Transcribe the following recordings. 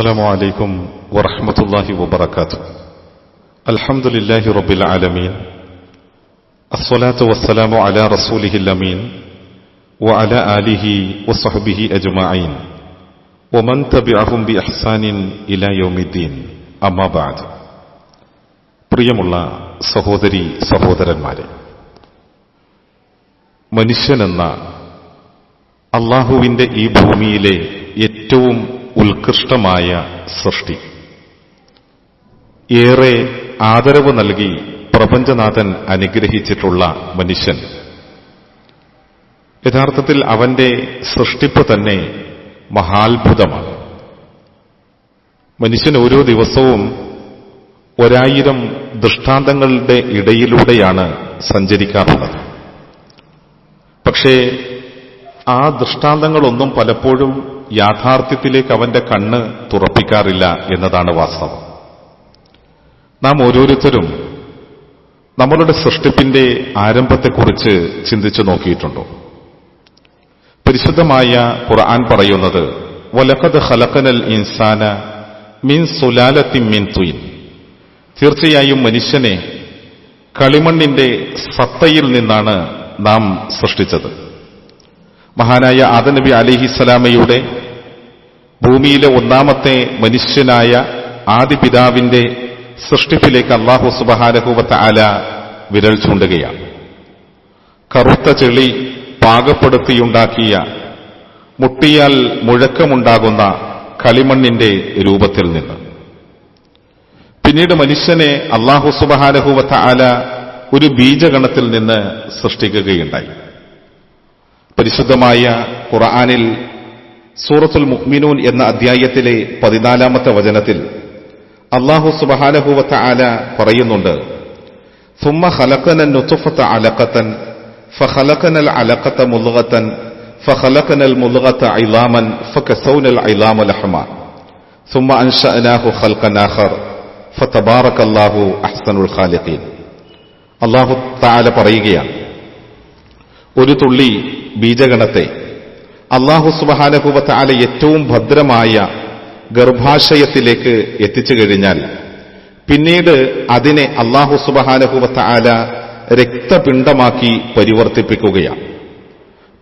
السلام عليكم ورحمة الله وبركاته الحمد لله رب العالمين الصلاة والسلام على رسوله الأمين وعلى آله وصحبه أجمعين ومن تبعهم بإحسان إلى يوم الدين أما بعد പ്രിയമുള്ള സഹോദരി സഹോദരന്മാരെ മനുഷ്യനെന്ന അള്ളാഹുവിന്റെ ഈ ഭൂമിയിലെ ഏറ്റവും ഉത്കൃഷ്ടമായ സൃഷ്ടി. ഏറെ ആദരവ് നൽകി പ്രപഞ്ചനാഥൻ അനുഗ്രഹിച്ചിട്ടുള്ള മനുഷ്യൻ. യഥാർത്ഥത്തിൽ അവന്റെ സൃഷ്ടിപ്പ് തന്നെ മഹാത്ഭുതമാണ്. മനുഷ്യൻ ഓരോ ദിവസവും ഒരായിരം ദൃഷ്ടാന്തങ്ങളുടെ ഇടയിലൂടെയാണ് സഞ്ചരിക്കാറുള്ളത്. പക്ഷേ ആ ദൃഷ്ടാന്തങ്ങളൊന്നും പലപ്പോഴും യാഥാർത്ഥ്യത്തിലേക്ക് അവന്റെ കണ്ണ് തുറപ്പിക്കാറില്ല എന്നതാണ് വാസ്തവം. നാം ഓരോരുത്തരും നമ്മളുടെ സൃഷ്ടിപ്പിന്റെ ആരംഭത്തെക്കുറിച്ച് ചിന്തിച്ചു നോക്കിയിട്ടുണ്ടോ? പരിശുദ്ധമായ ഖുർആൻ പറയുന്നത് വലഖദ് ഖലഖനൽ ഇൻസാന മിൻ സുലാലത്തി മിൻ തുയിൻ. തീർച്ചയായും മനുഷ്യനെ കളിമണ്ണിന്റെ സത്തയിൽ നിന്നാണ് നാം സൃഷ്ടിച്ചത്. മഹാനായ ആദനബി അലിഹിസ്സലാമയുടെ ഭൂമിയിലെ ഒന്നാമത്തെ മനുഷ്യനായ ആദിപിതാവിന്റെ സൃഷ്ടിപ്പിലേക്ക് അള്ളാഹു സുബഹാനഹൂവത്ത് ആല വിരൽ ചൂണ്ടുകയാണ്. കറുത്ത ചെളി പാകപ്പെടുത്തിയുണ്ടാക്കിയ മുട്ടിയാൽ മുഴക്കമുണ്ടാകുന്ന കളിമണ്ണിന്റെ രൂപത്തിൽ നിന്ന്. പിന്നീട് മനുഷ്യനെ അള്ളാഹു സുബഹാനഹൂവത്ത് ആല ഒരു ബീജഗണത്തിൽ നിന്ന് സൃഷ്ടിക്കുകയുണ്ടായി. പരിശുദ്ധമായ ഖുർആാനിൽ സൂറത്തുൽ മുഹ്മിനൂൻ എന്ന അധ്യായത്തിലെ പതിനാലാമത്തെ വചനത്തിൽ അള്ളാഹു സുബഹാനഹുവത്ത ആല പറയുന്നുണ്ട് ثم خلقنا النطفة علقة فخلقنا العلقة مضغة فخلقنا المضغة عظاما فكسونا العظام لحما ثم أنشأناه خلقا آخر فتبارك الله أحسن الخالقين അള്ളാഹു താല പറയുകയാണ് ഒരു തുള്ളി ബീജഗണത്തെ അള്ളാഹു സുബഹാനഹുബത്താല ഏറ്റവും ഭദ്രമായ ഗർഭാശയത്തിലേക്ക് എത്തിച്ചു കഴിഞ്ഞാൽ പിന്നീട് അതിനെ അള്ളാഹു സുബഹാനഹുവത്ത ആല രക്തപിണ്ഡമാക്കി പരിവർത്തിപ്പിക്കുകയാണ്.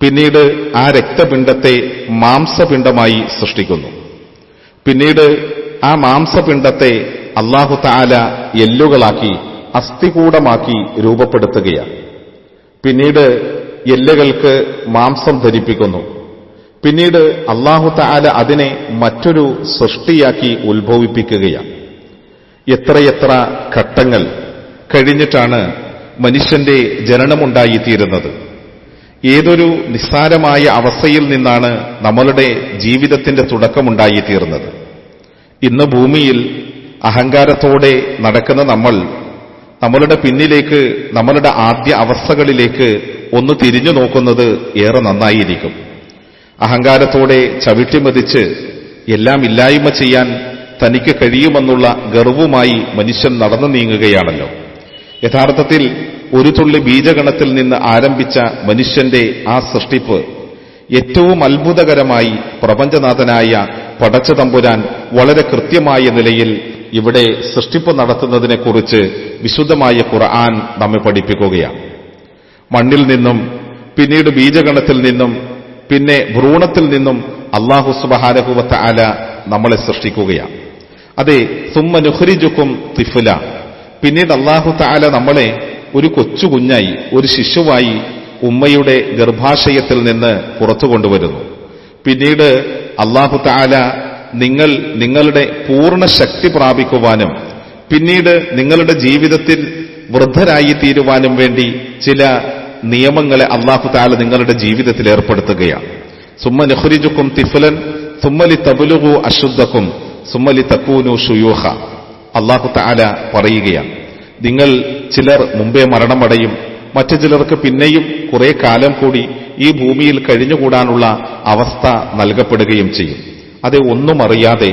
പിന്നീട് ആ രക്തപിണ്ഡത്തെ മാംസപിണ്ഡമായി സൃഷ്ടിക്കുന്നു. പിന്നീട് ആ മാംസപിണ്ഡത്തെ അള്ളാഹു താല എല്ലുകളാക്കി അസ്ഥികൂടമാക്കി രൂപപ്പെടുത്തുകയാണ്. പിന്നീട് എല്ലുകൾക്ക് മാംസം ധരിപ്പിക്കുന്നു. പിന്നീട് അള്ളാഹു താല അതിനെ മറ്റൊരു സൃഷ്ടിയാക്കി ഉത്ഭവിപ്പിക്കുകയാണ്. എത്രയെത്ര ഘട്ടങ്ങൾ കഴിഞ്ഞിട്ടാണ് മനുഷ്യന്റെ ജനനമുണ്ടായിത്തീരുന്നത്. ഏതൊരു നിസ്സാരമായ അവസ്ഥയിൽ നിന്നാണ് നമ്മളുടെ ജീവിതത്തിന്റെ തുടക്കമുണ്ടായിത്തീർന്നത് ഇന്ന് ഭൂമിയിൽ അഹങ്കാരത്തോടെ നടക്കുന്ന നമ്മൾ നമ്മളുടെ പിന്നിലേക്ക് നമ്മളുടെ ആദ്യ അവസ്ഥകളിലേക്ക് ഒന്ന് തിരിഞ്ഞു നോക്കുന്നത് ഏറെ നന്നായിരിക്കും. അഹങ്കാരത്തോടെ ചവിട്ടിമതിച്ച് എല്ലാം ഇല്ലായ്മ ചെയ്യാൻ തനിക്ക് കഴിയുമെന്നുള്ള ഗർവുമായി മനുഷ്യൻ നടന്നു നീങ്ങുകയാണല്ലോ. യഥാർത്ഥത്തിൽ ഒരു തുള്ളി ബീജഗണത്തിൽ നിന്ന് ആരംഭിച്ച മനുഷ്യന്റെ ആ സൃഷ്ടിപ്പ് ഏറ്റവും അത്ഭുതകരമായി പ്രപഞ്ചനാഥനായ പടച്ച തമ്പുരാൻ വളരെ കൃത്യമായ നിലയിൽ ഇവിടെ സൃഷ്ടിപ്പ് നടത്തുന്നതിനെക്കുറിച്ച് വിശുദ്ധമായ ഖുർആൻ നമ്മെ പഠിപ്പിക്കുകയാണ്. മണ്ണിൽ നിന്നും പിന്നീട് ബീജഗണത്തിൽ നിന്നും പിന്നെ ഭ്രൂണത്തിൽ നിന്നും അള്ളാഹു സുബഹാനഹുവത്ത ആല നമ്മളെ സൃഷ്ടിക്കുകയാണ്. അതെ സുമ്മ നുഹരിജുക്കും തിഫുല. പിന്നീട് അള്ളാഹു താല നമ്മളെ ഒരു കൊച്ചു കുഞ്ഞായി ഒരു ശിശുവായി ഉമ്മയുടെ ഗർഭാശയത്തിൽ നിന്ന് പുറത്തു കൊണ്ടുവരുന്നു. പിന്നീട് അള്ളാഹു താല നിങ്ങൾ നിങ്ങളുടെ പൂർണ ശക്തി പ്രാപിക്കുവാനും പിന്നീട് നിങ്ങളുടെ ജീവിതത്തിൽ വൃദ്ധരായി തീരുവാനും വേണ്ടി ചില നിയമങ്ങളെ അള്ളാഹു താല നിങ്ങളുടെ ജീവിതത്തിൽ ഏർപ്പെടുത്തുകയാണ്. സുമ്മ നെഹ്റിജുക്കും തിഫുലൻ സുമ്മലി തബുലുഹു അശുദ്ധക്കും സുമ്മലി തക്കൂനു ഷുയൂഹ. അള്ളാഹു താല പറയുകയാണ് നിങ്ങൾ ചിലർ മുമ്പേ മരണമടയും മറ്റു ചിലർക്ക് പിന്നെയും കുറെ കാലം കൂടി ഈ ഭൂമിയിൽ കഴിഞ്ഞുകൂടാനുള്ള അവസ്ഥ നൽകപ്പെടുകയും ചെയ്യും. അത് ഒന്നും അറിയാതെ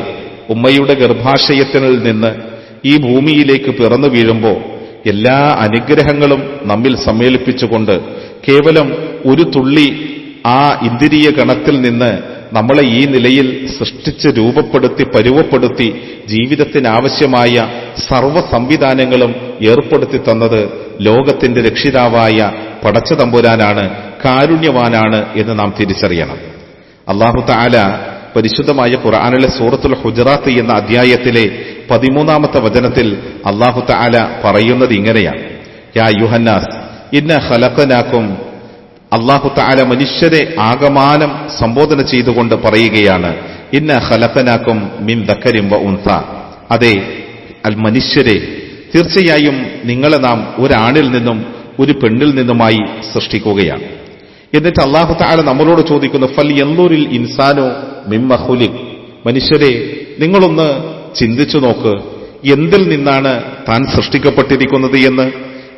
ഉമ്മയുടെ ഗർഭാശയത്തിൽ നിന്ന് ഈ ഭൂമിയിലേക്ക് പിറന്നു വീഴുമ്പോൾ എല്ലാ അനുഗ്രഹങ്ങളും നമ്മിൽ സമ്മേളിപ്പിച്ചുകൊണ്ട് കേവലം ഒരു തുള്ളി ആ ഇന്ദ്രിയ ഗണത്തിൽ നിന്ന് നമ്മളെ ഈ നിലയിൽ സൃഷ്ടിച്ച് രൂപപ്പെടുത്തി പരുവപ്പെടുത്തി ജീവിതത്തിനാവശ്യമായ സർവ സംവിധാനങ്ങളും ഏർപ്പെടുത്തി തന്നത് ലോകത്തിന്റെ രക്ഷിതാവായ പടച്ച തമ്പുരാനാണ് കാരുണ്യവാനാണ് എന്ന് നാം തിരിച്ചറിയണം. അള്ളാഹു താല പരിശുദ്ധമായ ഖുർആാനിലെ സൂറത്തുൽ ഹുജറാത്ത് എന്ന അധ്യായത്തിലെ പതിമൂന്നാമത്തെ വചനത്തിൽ അള്ളാഹു താല പറയുന്നത് ഇങ്ങനെയാണ്. യാ യുഹന്നാസ് ഇന്ന ഹലക്കനാക്കും അള്ളാഹു താല മനുഷ്യരെ ആകമാനം സംബോധന ചെയ്തുകൊണ്ട് പറയുകയാണ് ഇന്ന ഹലക്കനാക്കും മിൻ ദക്കരിം വ ഉൻസ. അതെ അൽ മനുഷ്യരെ തീർച്ചയായും നിങ്ങളെ നാം ഒരാണിൽ നിന്നും ഒരു പെണ്ണിൽ നിന്നുമായി സൃഷ്ടിക്കുകയാണ്. എന്നിട്ട് അള്ളാഹു താല നമ്മളോട് ചോദിക്കുന്നു ഫൽ എന്തൂരിൽ ഇൻസാനോ മിമ്മഹുലിക് മനുഷ്യരെ നിങ്ങളൊന്ന് ചിന്തിച്ചു നോക്ക്. എന്തിൽ നിന്നാണ് താൻ സൃഷ്ടിക്കപ്പെട്ടിരിക്കുന്നത് എന്ന്?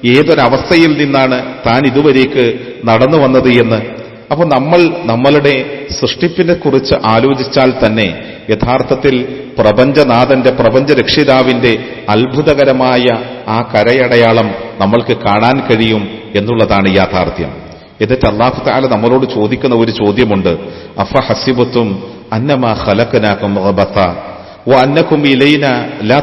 ഏതൊരവസ്ഥയിൽ നിന്നാണ് താൻ ഇതുവരേക്ക് നടന്നു വന്നത് എന്ന്? അപ്പൊ നമ്മൾ നമ്മളുടെ സൃഷ്ടിപ്പിനെ കുറിച്ച് ആലോചിച്ചാൽ തന്നെ യഥാർത്ഥത്തിൽ പ്രപഞ്ചനാഥന്റെ പ്രപഞ്ച രക്ഷിതാവിന്റെ അത്ഭുതകരമായ ആ കരയടയാളം നമ്മൾക്ക് കാണാൻ കഴിയും എന്നുള്ളതാണ് യാഥാർത്ഥ്യം. എന്നിട്ട് അള്ളാഹു താല നമ്മളോട് ചോദിക്കുന്ന ഒരു ചോദ്യമുണ്ട്. അഫ ഹസിബത്തും അന്നമാ ഹലക്കനാക്കും ഇലൈന ലാ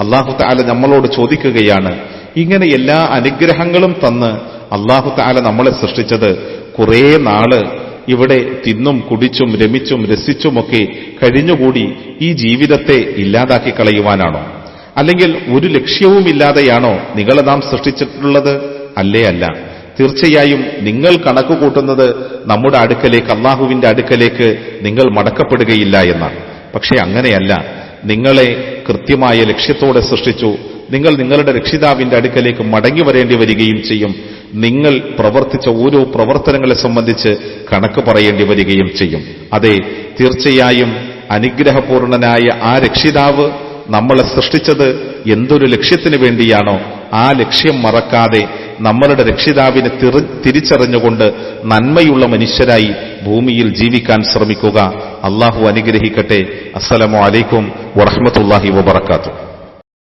അള്ളാഹു താല നമ്മളോട് ചോദിക്കുകയാണ് ഇങ്ങനെ എല്ലാ അനുഗ്രഹങ്ങളും തന്ന് അള്ളാഹു താല നമ്മളെ സൃഷ്ടിച്ചത് കുറേ നാൾ ഇവിടെ തിന്നും കുടിച്ചും രമിച്ചും രസിച്ചുമൊക്കെ കഴിഞ്ഞുകൂടി ഈ ജീവിതത്തെ ഇല്ലാതാക്കി കളയുവാനാണോ? അല്ലെങ്കിൽ ഒരു ലക്ഷ്യവുമില്ലാതെയാണോ നിങ്ങളെ നാം സൃഷ്ടിച്ചിട്ടുള്ളത്? അല്ലേ അല്ല. തീർച്ചയായും നിങ്ങൾ കണക്ക് കൂട്ടുന്നത് നമ്മുടെ അടുക്കലേക്ക് അള്ളാഹുവിന്റെ അടുക്കലേക്ക് നിങ്ങൾ മടക്കപ്പെടുകയില്ല എന്നാണ്. പക്ഷെ അങ്ങനെയല്ല. നിങ്ങളെ കൃത്യമായ ലക്ഷ്യത്തോടെ സൃഷ്ടിച്ചു. നിങ്ങൾ നിങ്ങളുടെ രക്ഷിതാവിന്റെ അടുക്കലേക്ക് മടങ്ങി വരേണ്ടി വരികയും ചെയ്യും. നിങ്ങൾ പ്രവർത്തിച്ച ഓരോ പ്രവർത്തനങ്ങളെ സംബന്ധിച്ച് കണക്ക് പറയേണ്ടി വരികയും ചെയ്യും. അതെ തീർച്ചയായും അനുഗ്രഹപൂർണനായ ആ രക്ഷിതാവ് നമ്മളെ സൃഷ്ടിച്ചത് എന്തൊരു ലക്ഷ്യത്തിന് വേണ്ടിയാണോ? ആ ലക്ഷ്യം മറക്കാതെ നമ്മളുടെ രക്ഷിതാവിനെ തിരിച്ചറിഞ്ഞുകൊണ്ട് നന്മയുള്ള മനുഷ്യരായി ഭൂമിയിൽ ജീവിക്കാൻ ശ്രമിക്കുക. അള്ളാഹു അനുഗ്രഹിക്കട്ടെ. അസ്സലാമു അലൈക്കും വറഹമത്തല്ലാഹി വബർക്കാത്തു